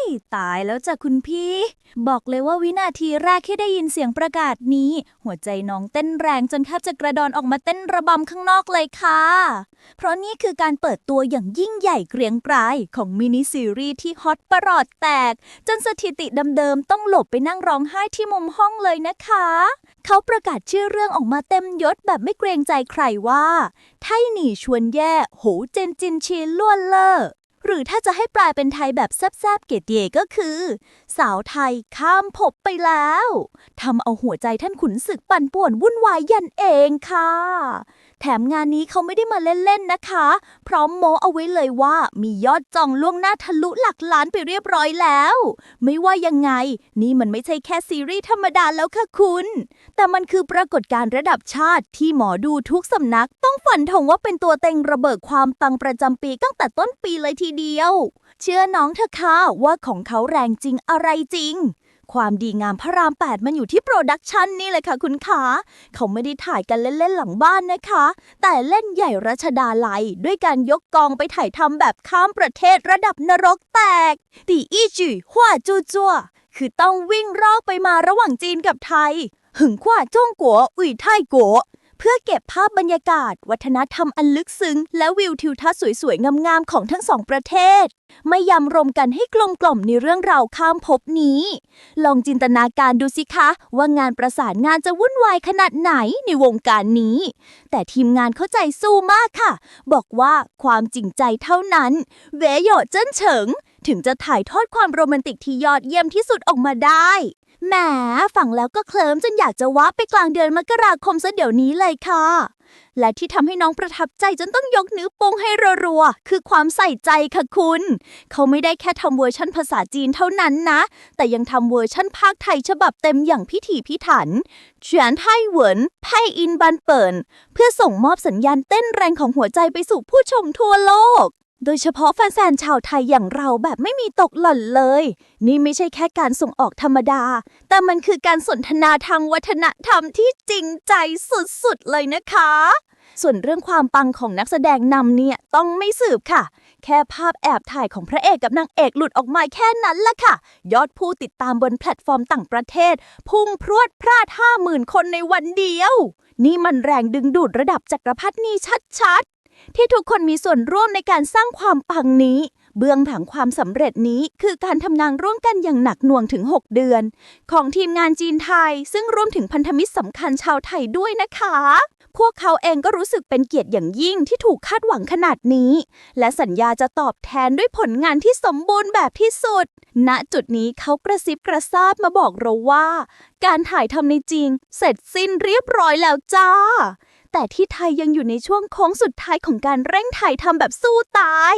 ย ตายแล้วจ้ะคุณพี่ บอกเลยว่าวินาทีแรกที่ได้ยินเสียงประกาศนี้ หัวใจน้องเต้นแรงจนแทบจะกระดอนออกมาเต้นระบำข้างนอกเลยค่ะ เพราะนี่คือการเปิดตัวอย่างยิ่งใหญ่เกรียงไกรของมินิซีรีส์ที่ฮอตประหลอดแตก จนสถิติเดิมๆต้องหลบไปนั่งร้องไห้ที่มุมห้องเลยนะคะ เขาประกาศชื่อเรื่องออกมาเต็มยศแบบไม่เกรงใจใครว่าไทหนีชวนแย่ โหเจนจินชีล้วนเลอ หรือถ้าจะให้แปลเป็นไทยแบบแซบๆเกตเยก็คือ สาวไทยข้ามภพไปแล้วทำเอาหัวใจท่านขุนศึกปั่นป่วนวุ่นวายยันเองค่ะ แถมงานนี้เขาไม่ได้มาเล่นๆนะคะ พร้อมโมเอาไว้เลยว่ามียอดจองล่วงหน้าทะลุหลักล้านไปเรียบร้อยแล้ว ไม่ว่ายังไง นี่มันไม่ใช่แค่ซีรีส์ธรรมดาแล้วค่ะคุณ แต่มันคือปรากฏการณ์ระดับชาติที่หมอดูทุกสำนัก ต้องฝันธงว่าเป็นตัวเต็งระเบิดความปังประจำปีตั้งแต่ต้นปีเลยทีเดียว เชื่อน้องเถอะค่ะว่าของเขาแรงจริงอะไรจริง ความดีงามพระราม 8 มันอยู่ที่โปรดักชันนี่เลยค่ะคุณขาเขาไม่ได้ถ่ายกันเล่น ๆ หลังบ้านนะคะ แต่เล่นใหญ่รัชดาลัย ด้วยการยกกองไปถ่ายทำแบบข้ามประเทศระดับนรกแตก ตีอี้จื่อหัวจูจัวคือต้องวิ่งรอกไปมาระหว่างจีนกับไทย หึงขว้าจ้งกัวอุ่ยไทยกัว พื่อเก็บภาพบรรยากาศ วัฒนธรรมอันลึกซึ้ง และวิวทิวทัศน์สวยๆ งามๆ ของทั้งสองประเทศ ไม่ยำรวมกันให้กลมกล่อมในเรื่องราวข้ามภพนี้ ลองจินตนาการดูสิคะ ว่างานประสานงานจะวุ่นวายขนาดไหนในวงการนี้ แต่ทีมงานเข้าใจสู้มากค่ะ บอกว่าความจริงใจเท่านั้นเวโยเจิ้นเฉิง ถึงจะถ่ายทอดความโรแมนติกที่ยอดเยี่ยมที่สุดออกมาได้ แหมฟังแล้วก็เคลิ้มจนอยากจะว้าไปกลางเดือนมกราคมซะเดี๋ยวนี้เลยค่ะ และที่ทำให้น้องประทับใจจนต้องยกนิ้วโป้งให้รัวๆ คือความใส่ใจค่ะคุณ เขาไม่ได้แค่ทำเวอร์ชั่นภาษาจีนเท่านั้นนะ แต่ยังทำเวอร์ชั่นภาคไทยฉบับเต็มอย่างพิถีพิถันเฉียนไทเหวินไพอินบันเปินเพื่อส่งมอบสัญญาณเต้นแรงของหัวใจไปสู่ผู้ชมทั่วโลก โดยเฉพาะแฟนๆชาวไทยอย่างเราแบบไม่มีตกหล่นเลย นี่ไม่ใช่แค่การส่งออกธรรมดา แต่มันคือการสนทนาทางวัฒนธรรมที่จริงใจสุดๆเลยนะคะ ส่วนเรื่องความปังของนักแสดงนำเนี่ยต้องไม่สืบค่ะ แค่ภาพแอบถ่ายของพระเอกกับนางเอกหลุดออกมาแค่นั้นละค่ะ ยอดผู้ติดตามบนแพลตฟอร์มต่างประเทศ พุ่งพรวดพลาดห้าหมื่นคนในวันเดียว นี่มันแรงดึงดูดระดับจักรพรรดินี่ชัดๆ ที่ทุกคนมีส่วนร่วมในการสร้างความปังนี้ เบื้องหลังความสำเร็จนี้คือการทำงานร่วมกันอย่างหนักหน่วงถึง 6 เดือน ของทีมงานจีนไทย ซึ่งรวมถึงพันธมิตรสำคัญชาวไทยด้วยนะคะ พวกเขาเองก็รู้สึกเป็นเกียรติอย่างยิ่งที่ถูกคาดหวังขนาดนี้ และสัญญาจะตอบแทนด้วยผลงานที่สมบูรณ์แบบที่สุด ณจุดนี้เขากระซิบกระซาบมาบอกเราว่า การถ่ายทำในจีนเสร็จสิ้นเรียบร้อยแล้วจ้า แต่ที่ไทยยังอยู่ในช่วงโค้งสุดท้ายของการเร่งถ่ายทำแบบสู้ตาย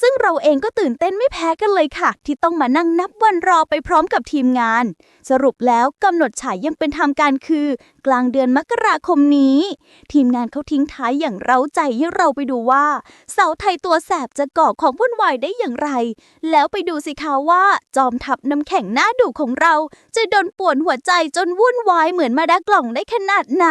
ซึ่งเราเองก็ตื่นเต้นไม่แพ้กันเลยค่ะ ที่ต้องมานั่งนับวันรอไปพร้อมกับทีมงาน สรุปแล้วกำหนดฉายยังเป็นทางการคือ กลางเดือนมกราคมนี้ ทีมงานเขาทิ้งท้ายอย่างเร้าใจให้เราไปดูว่า เสาไทยตัวแสบจะก่อของวุ่นวายได้อย่างไร แล้วไปดูสิคะว่า จอมทัพน้ำแข็งหน้าดุของเรา จะโดนป่วนหัวใจจนวุ่นวายเหมือนมาดากล่องได้ขนาดไหน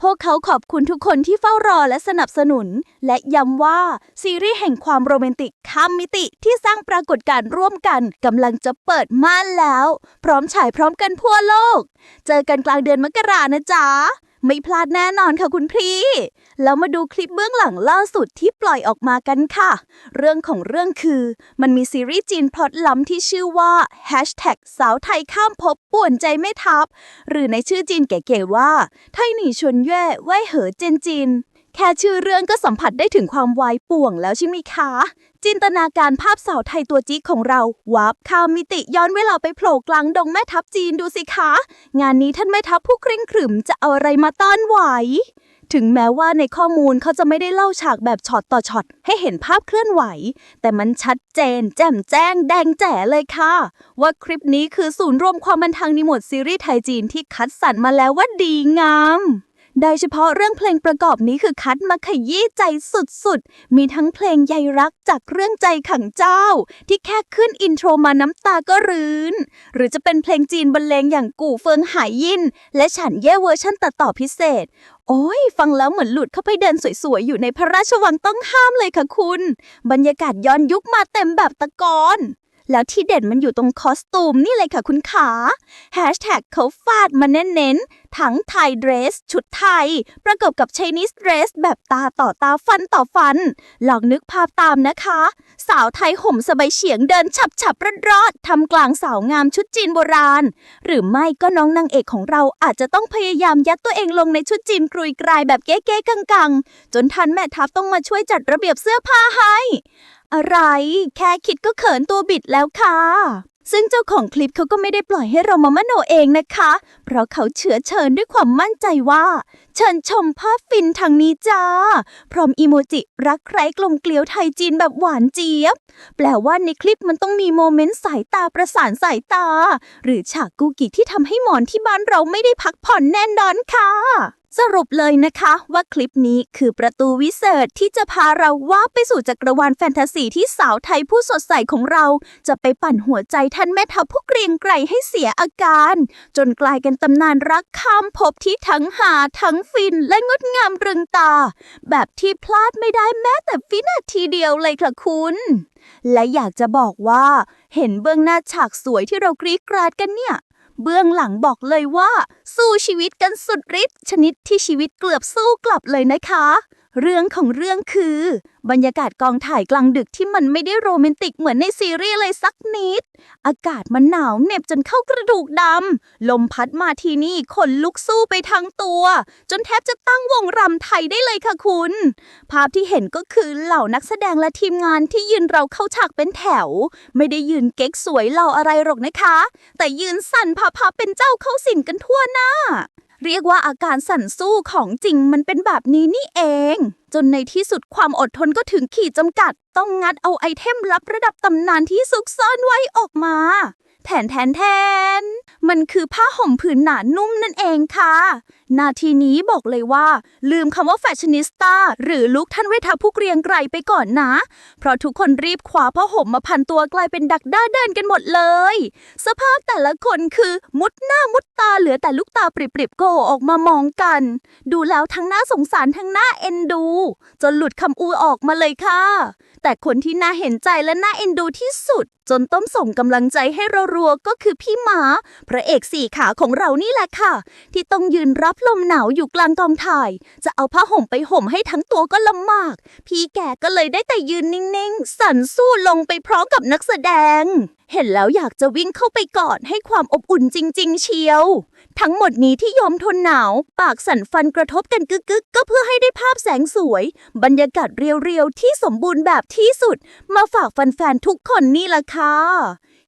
พวกเขาขอบคุณทุกคนที่เฝ้ารอและสนับสนุน และย้ำว่า ซีรีส์แห่งความโรแมนติกข้ามมิติที่สร้างปรากฏการณ์ร่วมกันกำลังจะเปิดม่านแล้ว พร้อมฉายพร้อมกันทั่วโลก เจอกันกลางเดือนมกรานะจ๊ะ ไม่พลาดแน่นอนค่ะคุณพี่ แล้วมาดูคลิปเบื้องหลังล่าสุดที่ปล่อยออกมากันค่ะ เรื่องของเรื่องคือ มันมีซีรีส์จีนพล็อตล้ำที่ชื่อว่า Hashtag สาวไทยข้ามภพป่วนใจไม่ทับ หรือในชื่อจีนเก๋ๆว่า ไทหนีชวนเย่ไว่เหอเจนจินแค่ชื่อเรื่องก็สัมผัสได้ถึงความวายป่วงแล้วใช่ไหมคะ จินตนาการภาพสาวไทยตัวจี๊ของเราวับข้ามมิติย้อนเวลาไปโผล่กลางดงแม่ทัพจีนดูสิคะ งานนี้ท่านแม่ทัพผู้เคร่งขรึมจะเอาอะไรมาต้านไหว ถึงแม้ว่าในข้อมูลเขาจะไม่ได้เล่าฉากแบบช็อตต่อช็อตให้เห็นภาพเคลื่อนไหว แต่มันชัดเจน แจ่มแจ้ง แดงแจ๋เลยค่ะ ว่าคลิปนี้คือศูนย์รวมความบันเทิงในหมวดซีรีส์ไทยจีนที่คัดสรรมาแล้วว่าดีงามโดยเฉพาะเรื่องเพลงประกอบนี้คือคัดมาขยี้ใจสุดๆ มีทั้งเพลงใยรักจากเรื่องใจขังเจ้า ที่แค่ขึ้นอินโทรมาน้ำตาก็รื้น หรือจะเป็นเพลงจีนบรรเลงอย่างกู่เฟิงหายยิน และฉันเย่เวอร์ชั่นตัดต่อพิเศษ โอ้ย ฟังแล้วเหมือนหลุดเข้าไปเดินสวยๆ อยู่ในพระราชวังต้องห้ามเลยค่ะคุณ บรรยากาศย้อนยุคมาเต็มแบบตะกอน แล้วที่เด่นมันอยู่ตรงคอสตูมนี่เลยค่ะคุณขาแฮชแท็กเขาฟาดมาเน้นๆ ทั้งไทยเดรส ชุดไทย ประกอบกับ Chinese dress แบบตาต่อตาฟันต่อฟัน ลองนึกภาพตามนะคะ สาวไทยห่มสบายเฉียงเดินฉับฉับรอดรอดๆทำกลางสาวงามชุดจีนโบราณ หรือไม่ก็น้องนางเอกของเราอาจจะต้องพยายามยัดตัวเองลงในชุดจีนกรุยกรายแบบเก๊ๆกังๆ จนทันแม่ทัพต้องมาช่วยจัดระเบียบเสื้อผ้าให้ อะไร แค่คิดก็เขินตัวบิดแล้วค่ะ ซึ่งเจ้าของคลิปเขาก็ไม่ได้ปล่อยให้เรามามโนเองนะคะ เพราะเขาเชื้อเชิญด้วยความมั่นใจว่า เชิญชมภาพฟินทางนี้จ้า พร้อมอีโมจิรักใคร้กลมเกลียวไทยจีนแบบหวานเจี๊ยบ แปลว่าในคลิปมันต้องมีโมเมนต์สายตาประสานสายตา หรือฉากกูกิที่ทำให้หมอนที่บ้านเราไม่ได้พักผ่อนแน่นอนค่ะ สรุปเลยนะคะว่าคลิปนี้คือประตูวิเศษที่จะพาเราว่าไปสู่จักรวาลแฟนตาซีที่สาวไทยผู้สดใสของเรา จะไปปั่นหัวใจท่านแม่ทัพผู้เกรียงไกรให้เสียอาการ จนกลายเป็นตำนานรักข้ามภพที่ทั้งหาทั้งฟินและงดงามรึงตา แบบที่พลาดไม่ได้แม้แต่ฟินาทีเดียวเลยค่ะคุณและอยากจะบอกว่า เห็นเบื้องหน้าฉากสวยที่เรากรีดกราดกันเนี่ย เบื้องหลังบอกเลยว่า สู้ชีวิตกันสุดฤทธิ์ชนิดที่ชีวิตเกือบสู้กลับเลยนะคะ เรื่องของเรื่องคือ บรรยากาศกองถ่ายกลางดึกที่มันไม่ได้โรแมนติกเหมือนในซีรีส์เลยสักนิด อากาศมันหนาวเหน็บจนเข้ากระดูกดำ ลมพัดมาทีนี่ขนลุกสู้ไปทั้งตัว จนแทบจะตั้งวงรำไทยได้เลยค่ะคุณ ภาพที่เห็นก็คือเหล่านักแสดงและทีมงานที่ยืนเราเข้าฉากเป็นแถว ไม่ได้ยืนเก๊กสวยเหล่ออะไรหรอกนะคะ แต่ยืนสั่นพาพาเป็นเจ้าเข้าสิงกันทั่วหน้า เรียกว่าอาการสั่นสู้ของจริงมันเป็นแบบนี้นี่เอง จนในที่สุดความอดทนก็ถึงขีดจำกัด ต้องงัดเอาไอเทมลับระดับตำนานที่ซุกซ่อนไว้ออกมาแทนแทนแทน มันคือผ้าห่มผืนหนานุ่มนั่นเองค่ะ นาทีนี้บอกเลยว่า ลืมคำว่าแฟชั่นนิสต้าหรือลุกท่านเวทาผู้เกรียงไกรไปก่อนนะ เพราะทุกคนรีบคว้าผ้าห่มมาพันตัวกลายเป็นดักด้าเดินกันหมดเลย สภาพแต่ละคนคือมุดหน้ามุดตาเหลือแต่ลูกตาปริบๆโกออกมามองกัน ดูแล้วทั้งน่าสงสารทั้งน่าเอ็นดู จนหลุดคำอูออกมาเลยค่ะ แต่คนที่น่าเห็นใจและน่าเอ็นดูที่สุด จนต้องส่งกำลังใจให้รัวๆก็คือพี่หมา พระเอกสี่ขาของเรานี่แหละค่ะ ที่ต้องยืนรับลมหนาวอยู่กลางกองถ่าย จะเอาผ้าห่มไปห่มให้ทั้งตัวก็ลำบาก พี่แกก็เลยได้แต่ยืนนิ่งๆ สั่นสู้ลงไปพร้อมกับนักแสดง เห็นแล้วอยากจะวิ่งเข้าไปกอดให้ความอบอุ่นจริง ๆ เชียว ทั้งหมดนี้ที่ยอมทนหนาว ปากสั่นฟันกระทบกันกึกๆก็เพื่อให้ได้ภาพแสงสวย บรรยากาศเรียวๆที่สมบูรณ์แบบที่สุด มาฝากแฟนๆทุกคนนี่ล่ะค่ะ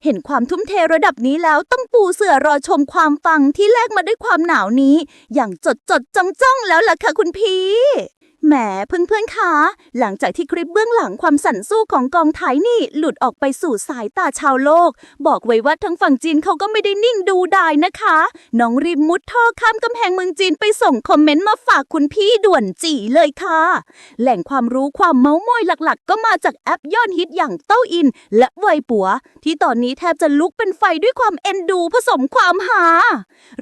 เห็นความทุ่มเทระดับนี้แล้วต้องปูเสื่อรอชมความฟังที่แลกมาด้วยความหนาวนี้ อย่างจดจดจ้องจ้องแล้วล่ะค่ะคุณพี่ แหมเพื่อนๆคะหลังจากที่คลิปเบื้องหลังความสั่นสู้ของกองถ่ายนี่ หลุดออกไปสู่สายตาชาวโลก บอกไว้ว่าทั้งฝั่งจีนเขาก็ไม่ได้นิ่งดูดายนะคะ น้องรีบมุดท่อข้ามกำแพงเมืองจีนไปส่งคอมเมนต์มาฝากคุณพี่ด่วนจีเลยค่ะ แหล่งความรู้ความเมาส์มอยหลักๆ ก็มาจากแอปยอดฮิตอย่างเต้าอิน และไวปัว ที่ตอนนี้แทบจะลุกเป็นไฟด้วยความเอ็นดูผสมความหา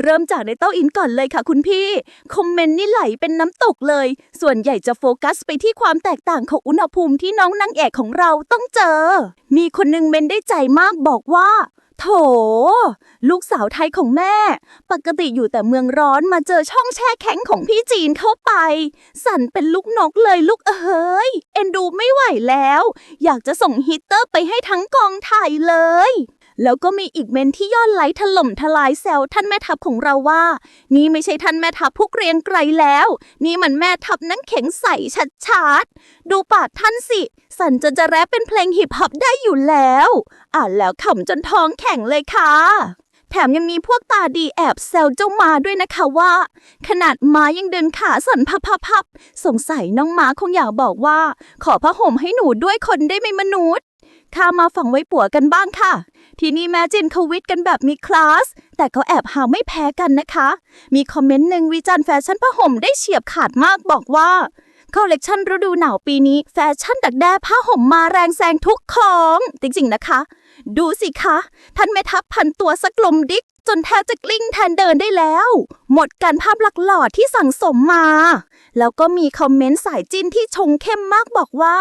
เริ่มจากในเต้าอินก่อนเลยค่ะ คุณพี่ คอมเมนต์นี่ไหลเป็นน้ำตกเลย ส่วนใหญ่จะโฟกัสไปที่ความแตกต่างของอุณหภูมิที่น้องนางเอกของเราต้องเจอ มีคนหนึงเมนได้ใจมากบอกว่า โถ ลูกสาวไทยของแม่ ปกติอยู่แต่เมืองร้อนมาเจอช่องแช่แข็งของพี่จีนเข้าไป สั่นเป็นลูกนกเลยลูกเอ๋ยเอ็นดูไม่ไหวแล้ว อยากจะส่งฮีตเตอร์ไปให้ทั้งกองถ่ายเลย แล้วก็มีอีกเมนที่ยอดไลค์ถล่มทลายแซวท่านแม่ทัพของเราว่า นี่ไม่ใช่ท่านแม่ทัพผู้เกรียงไกรแล้ว นี่มันแม่ทัพนั่งเข็งใสชัดๆ ดูปากท่านสิ สันจนจะแรปเป็นเพลงฮิปฮอปได้อยู่แล้ว อ่านแล้วขำจนท้องแข็งเลยค่ะแถมยังมีพวกตาดีแอบแซวเจ้ามาด้วยนะคะว่า ขนาดม้ายังเดินขาสั่นพับๆๆสงสัยน้องม้าคงอยากบอกว่า ขอผ้าห่มให้หนูด้วยคนได้ไหมมนุษย์ ข้ามาฝังไว้ปัวกันบ้างค่ะ ที่นี่แม่จินเขาวิทกันแบบมีคลาส แต่ก็แอบหาไม่แพ้กันนะคะ มีคอมเมนต์หนึ่งวิจารณ์แฟชั่นผ้าห่มได้เฉียบขาดมากบอกว่าคอลเลกชันฤดูหนาวปีนี้แฟชั่นดักแด้ผ้าห่มมาแรงแซงทุกของ จริงๆนะคะ ดูสิคะ ท่านแม่ทัพพันตัวสักลมดิก จนแทบจะกลิ้งแทนเดินได้แล้ว หมดการภาพลักษณ์หล่อที่สั่งสมมา แล้วก็มีคอมเมนต์สายจิ้นที่ชงเข้มมากบอกว่า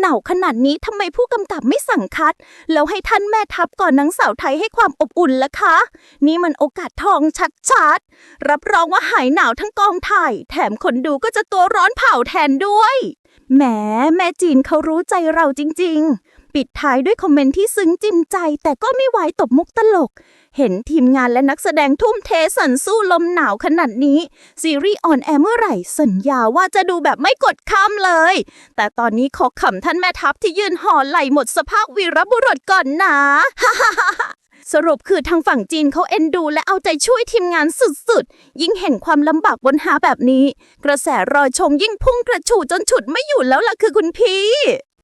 หนาวขนาดนี้ทำไมผู้กำกับไม่สั่งคัด แล้วให้ท่านแม่ทัพก่อนนางสาวไทยให้ความอบอุ่นละคะ นี่มันโอกาสทองชัดๆ รับรองว่าหายหนาวทั้งกองถ่าย แถมคนดูก็จะตัวร้อนเผาแทนด้วยแหมแม่จีนเขารู้ใจเราจริง ๆ ปิดท้ายด้วยคอมเมนต์ที่ซึ้งจิมใจ แต่ก็ไม่ไหวตบมุกตลก เห็นทีมงานและนักแสดงทุ่มเทสันสู้ลมหนาวขนาดนี้ ซีรีส์ออนแอร์เมื่อไหร่ สัญญาว่าจะดูแบบไม่กดข้ามเลย แต่ตอนนี้ขอขำท่านแม่ทัพที่ยืนห่อไหลหมดสภาพวีรบุรุษก่อนนะสรุปคือทางฝั่งจีนเขาเอ็นดูและเอาใจช่วยทีมงานสุดๆ ยิ่งเห็นความลำบากบนหาแบบนี้ กระแสรอยชมยิ่งพุ่งกระฉูดจนฉุดไม่อยู่แล้วล่ะคือคุณพี่